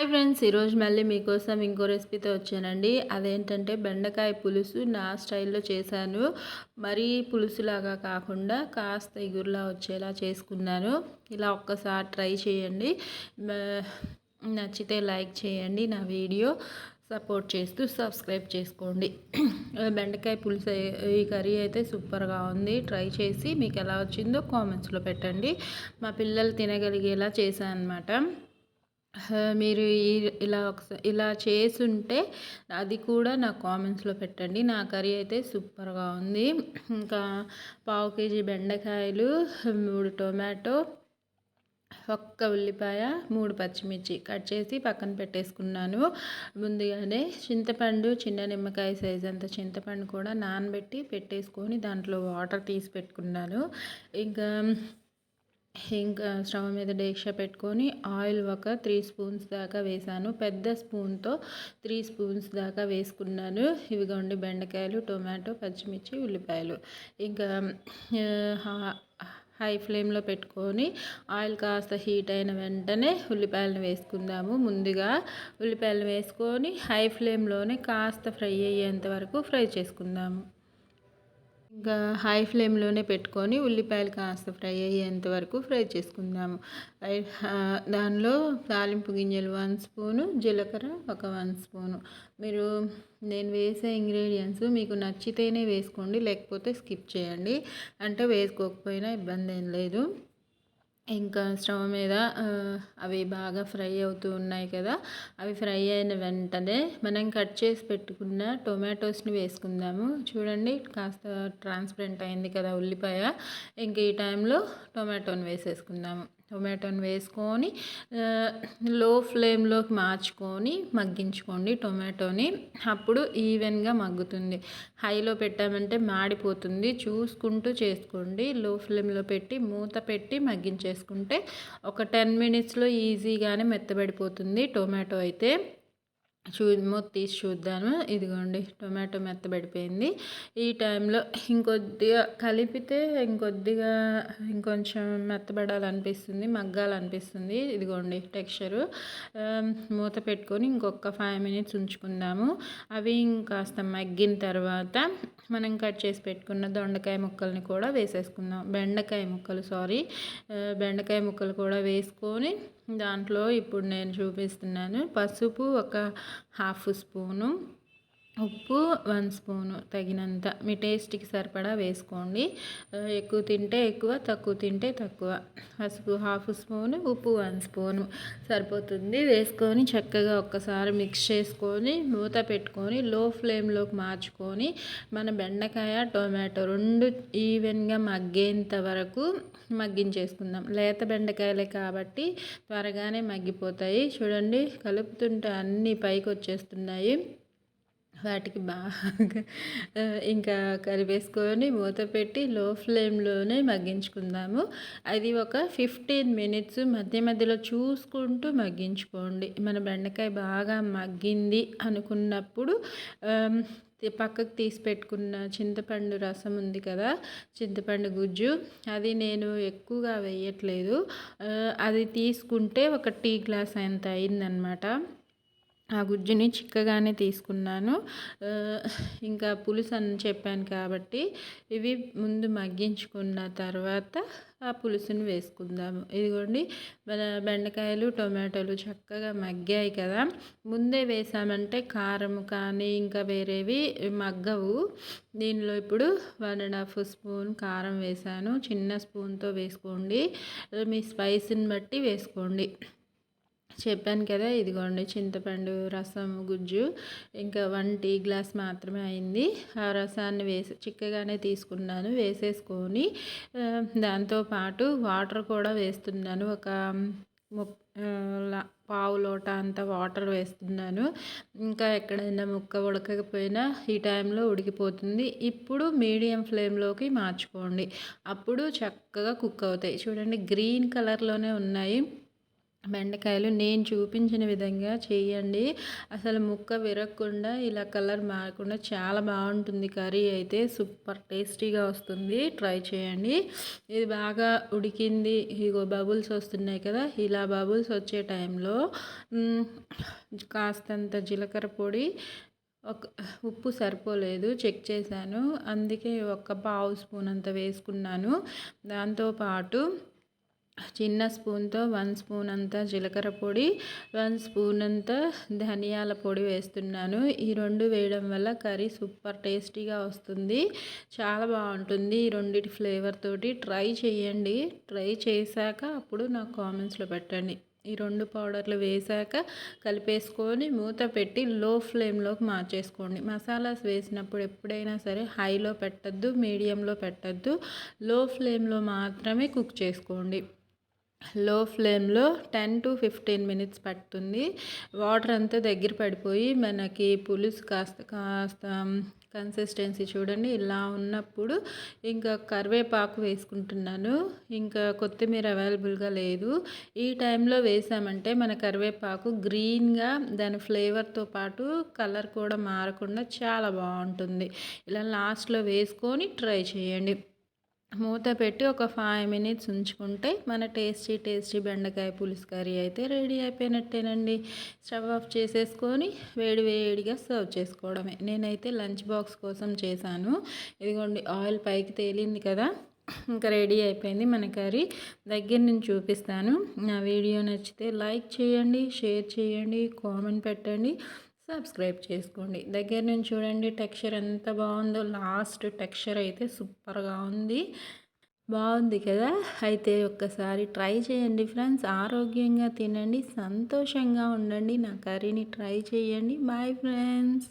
Hi friends ఈరోజు మళ్ళీ మీకోసం ఇంకో రెసిపీతో వచ్చానండి. అదేంటంటే బెండకాయ పులుసు నా స్టైల్లో చేశాను. మరీ పులుసులాగా కాకుండా కాస్త ఇగురులా వచ్చేలా చేసుకున్నాను. ఇలా ఒక్కసారి ట్రై చేయండి. నచ్చితే లైక్ చేయండి నా వీడియో సపోర్ట్ చేస్తూ సబ్స్క్రైబ్ చేసుకోండి. బెండకాయ పులుసు ఈ కర్రీ అయితే సూపర్గా ఉంది. ట్రై చేసి మీకు ఎలా వచ్చిందో కామెంట్స్లో పెట్టండి. మా పిల్లలు తినగలిగేలా చేశాను అనమాట మీరు ఈ ఇలా ఒకసారి ఇలా చేసుంటే అది కూడా నా కామెంట్స్లో పెట్టండి. నా కర్రీ అయితే సూపర్గా ఉంది. ఇంకా పావు కేజీ బెండకాయలు మూడు టొమాటో ఒక్క ఉల్లిపాయ మూడు పచ్చిమిర్చి కట్ చేసి పక్కన పెట్టేసుకున్నాను. ముందుగానే చింతపండు చిన్న నిమ్మకాయ సైజ్ అంత చింతపండు కూడా నానబెట్టి పెట్టేసుకొని దాంట్లో వాటర్ తీసి పెట్టుకున్నాను. ఇంకా ఇంకా స్టవ్ మీద డేక్ష పెట్టుకొని ఆయిల్ ఒక త్రీ స్పూన్స్ దాకా వేసాను. పెద్ద స్పూన్తో త్రీ స్పూన్స్ దాకా వేసుకున్నాను. ఇవిగోండి బెండకాయలు టొమాటో పచ్చిమిర్చి ఉల్లిపాయలు. ఇంకా హై ఫ్లేమ్లో పెట్టుకొని ఆయిల్ కాస్త హీట్ అయిన వెంటనే ఉల్లిపాయలను వేసుకుందాము. ముందుగా ఉల్లిపాయలు వేసుకొని హై ఫ్లేమ్లోనే కాస్త ఫ్రై అయ్యేంత వరకు ఫ్రై చేసుకుందాము. ఇంకా హై ఫ్లేమ్లోనే పెట్టుకొని ఉల్లిపాయలు కాస్త ఫ్రై అయ్యేంత వరకు ఫ్రై చేసుకుందాము. దానిలో తాలింపు గింజలు వన్ స్పూను జీలకర్ర ఒక వన్ స్పూను. మీరు నేను వేసే ఇంగ్రీడియంట్స్ మీకు నచ్చితేనే వేసుకోండి లేకపోతే స్కిప్ చేయండి. అంటే వేసుకోకపోయినా ఇబ్బంది ఏం లేదు. ఇంకా స్టవ్ మీద అవి బాగా ఫ్రై అవుతూ ఉన్నాయి కదా అవి ఫ్రై అయిన వెంటనే మనం కట్ చేసి పెట్టుకున్న టొమాటోస్ని వేసుకుందాము. చూడండి కాస్త ట్రాన్స్పరెంట్ అయింది కదా ఉల్లిపాయ. ఇంక ఈ టైంలో టొమాటోని వేసేసుకుందాము. టొమాటోని వేసుకొని లో ఫ్లేమ్లోకి మార్చుకొని మగ్గించుకోండి టొమాటోని. అప్పుడు ఈవెన్గా మగ్గుతుంది. హైలో పెట్టామంటే మాడిపోతుంది. చూసుకుంటూ చేసుకోండి. లో ఫ్లేమ్లో పెట్టి మూత పెట్టి మగ్గించేసుకుంటే ఒక టెన్ మినిట్స్లో ఈజీగానే మెత్తబడిపోతుంది టొమాటో అయితే. చూ మూత తీసి చూద్దాము. ఇదిగోండి టొమాటో మెత్తబడిపోయింది. ఈ టైంలో ఇంకొద్దిగా కలిపితే ఇంకొద్దిగా ఇంకొంచెం మెత్తబడాలనిపిస్తుంది మగ్గాలనిపిస్తుంది. ఇదిగోండి టెక్స్చరు. మూత పెట్టుకొని ఇంకొక ఫైవ్ మినిట్స్ ఉంచుకుందాము. అవి ఇంకాస్త మగ్గిన తర్వాత మనం కట్ చేసి పెట్టుకున్న దొండకాయ ముక్కల్ని కూడా వేసేసుకుందాం. బెండకాయ ముక్కలు సారీ. బెండకాయ ముక్కలు కూడా వేసుకొని దాంట్లో ఇప్పుడు నేను చూపిస్తున్నాను పసుపు ఒక హాఫ్ స్పూను ఉప్పు వన్ స్పూను తగినంత. మీ టేస్ట్కి సరిపడా వేసుకోండి. ఎక్కువ తింటే ఎక్కువ తక్కువ తింటే తక్కువ. పసుపు హాఫ్ స్పూను ఉప్పు వన్ స్పూను. సరిపోతుంది. వేసుకొని చక్కగా ఒక్కసారి మిక్స్ చేసుకొని మూత పెట్టుకొని లో ఫ్లేమ్లోకి మార్చుకొని మన బెండకాయ టొమాటో రెండు ఈవెన్గా మగ్గేంత వరకు మగ్గించేసుకుందాం. లేత బెండకాయలే కాబట్టి త్వరగానే మగ్గిపోతాయి. చూడండి కలుపుతుంటే అన్నీ పైకి వచ్చేస్తున్నాయి వాటికి బాగా ఇంకా కరివేసుకొని మూత పెట్టి లో ఫ్లేమ్లోనే మగ్గించుకుందాము. అది ఒక ఫిఫ్టీన్ మినిట్స్ మధ్య మధ్యలో చూసుకుంటూ మగ్గించుకోండి. మన బెండకాయ బాగా మగ్గింది అనుకున్నప్పుడు పక్కకు తీసి పెట్టుకున్న చింతపండు రసం ఉంది కదా చింతపండు గుజ్జు అది నేను ఎక్కువగా వేయట్లేదు. అది తీసుకుంటే ఒక టీ గ్లాస్ అంత అయిందనమాట. ఆ గుజ్జుని చిక్కగానే తీసుకున్నాను. ఇంకా పులుసు అని చెప్పాను కాబట్టి ఇవి ముందు మగ్గించుకున్న తర్వాత ఆ పులుసుని వేసుకుందాము. ఇదిగోండి మన బెండకాయలు టొమాటోలు చక్కగా మగ్గాయి కదా. ముందే వేసామంటే కారం కానీ ఇంకా వేరేవి మగ్గవు. దీనిలో ఇప్పుడు వన్ అండ్ హాఫ్ స్పూన్ కారం వేసాను. చిన్న స్పూన్తో వేసుకోండి. మీ స్పైస్ని బట్టి వేసుకోండి. చెప్పాను కదా ఇదిగోండి చింతపండు రసం గుజ్జు ఇంకా వన్ టీ గ్లాస్ మాత్రమే అయింది. ఆ రసాన్ని వేసి చిక్కగానే తీసుకున్నాను వేసేసుకొని దాంతోపాటు వాటర్ కూడా వేస్తున్నాను. ఒక పావు లోట అంత వాటర్ వేస్తున్నాను. ఇంకా ఎక్కడైనా ముక్క ఉడకకపోయినా ఈ టైంలో ఉడికిపోతుంది. ఇప్పుడు మీడియం ఫ్లేమ్లోకి మార్చుకోండి. అప్పుడు చక్కగా కుక్ అవుతాయి. చూడండి గ్రీన్ కలర్లోనే ఉన్నాయి. బెండకాయలు నేను చూపించిన విధంగా చేయండి. అసలు ముక్క విరగకుండా ఇలా కలర్ మారకుండా చాలా బాగుంటుంది. కర్రీ అయితే సూపర్ టేస్టీగా వస్తుంది. ట్రై చేయండి. ఇది బాగా ఉడికింది. ఇగో బబుల్స్ వస్తున్నాయి కదా. ఇలా బబుల్స్ వచ్చే టైంలో కాస్తంత జీలకర్ర పొడి ఒక ఉప్పు సరిపోలేదు. చెక్ చేశాను. అందుకే ఒక పావు స్పూన్ అంత వేసుకున్నాను. దాంతోపాటు చిన్న స్పూన్తో వన్ స్పూన్ అంతా జీలకర్ర పొడి వన్ స్పూన్ అంతా ధనియాల పొడి వేస్తున్నాను. ఈ రెండు వేయడం వల్ల కర్రీ సూపర్ టేస్టీగా వస్తుంది. చాలా బాగుంటుంది ఈ రెండింటి ఫ్లేవర్ తోటి. ట్రై చేయండి ట్రై చేశాక అప్పుడు నాకు కామెంట్స్లో పెట్టండి. ఈ రెండు పౌడర్లు వేసాక కలిపేసుకొని మూత పెట్టి లో ఫ్లేమ్లోకి మార్చేసుకోండి. మసాలాస్ వేసినప్పుడు ఎప్పుడైనా సరే హైలో పెట్టద్దు మీడియంలో పెట్టద్దు. లో ఫ్లేమ్లో మాత్రమే కుక్ చేసుకోండి. లో ఫ్లేమ్లో టెన్ టు ఫిఫ్టీన్ మినిట్స్ పడుతుంది. వాటర్ అంతా దగ్గర పడిపోయి మనకి పులుసు కాస్త కాస్త కన్సిస్టెన్సీ చూడండి ఇలా ఉన్నప్పుడు ఇంకా కరివేపాకు వేసుకుంటున్నాను. ఇంకా కొత్తిమీర అవైలబుల్గా లేదు. ఈ టైంలో వేసామంటే మన కరివేపాకు గ్రీన్గా దాని ఫ్లేవర్తో పాటు కలర్ కూడా మారకుండా చాలా బాగుంటుంది. ఇలా లాస్ట్లో వేసుకొని ట్రై చేయండి. మూత పెట్టి ఒక ఫైవ్ మినిట్స్ ఉంచుకుంటే మన టేస్టీ టేస్టీ బెండకాయ పులుసు కర్రీ అయితే రెడీ అయిపోయినట్టేనండి. స్టవ్ ఆఫ్ చేసేసుకొని వేడి వేడిగా సర్వ్ చేసుకోవడమే. నేనైతే లంచ్ బాక్స్ కోసం చేశాను. ఇదిగోండి ఆయిల్ పైకి తేలింది కదా. ఇంకా రెడీ అయిపోయింది మన కర్రీ. దగ్గర నుంచి చూపిస్తాను. నా వీడియో నచ్చితే లైక్ చేయండి షేర్ చేయండి కామెంట్ పెట్టండి. సబ్స్క్రైబ్ చేసుకోండి. దగ్గర నుంచి చూడండి టెక్స్చర్ ఎంత బాగుందో. లాస్ట్ టెక్స్చర్ అయితే సూపర్గా ఉంది. బాగుంది కదా? అయితే ఒక్కసారి ట్రై చేయండి ఫ్రెండ్స్. ఆరోగ్యంగా తినండి సంతోషంగా ఉండండి. నా కర్రీని ట్రై చేయండి. Bye friends.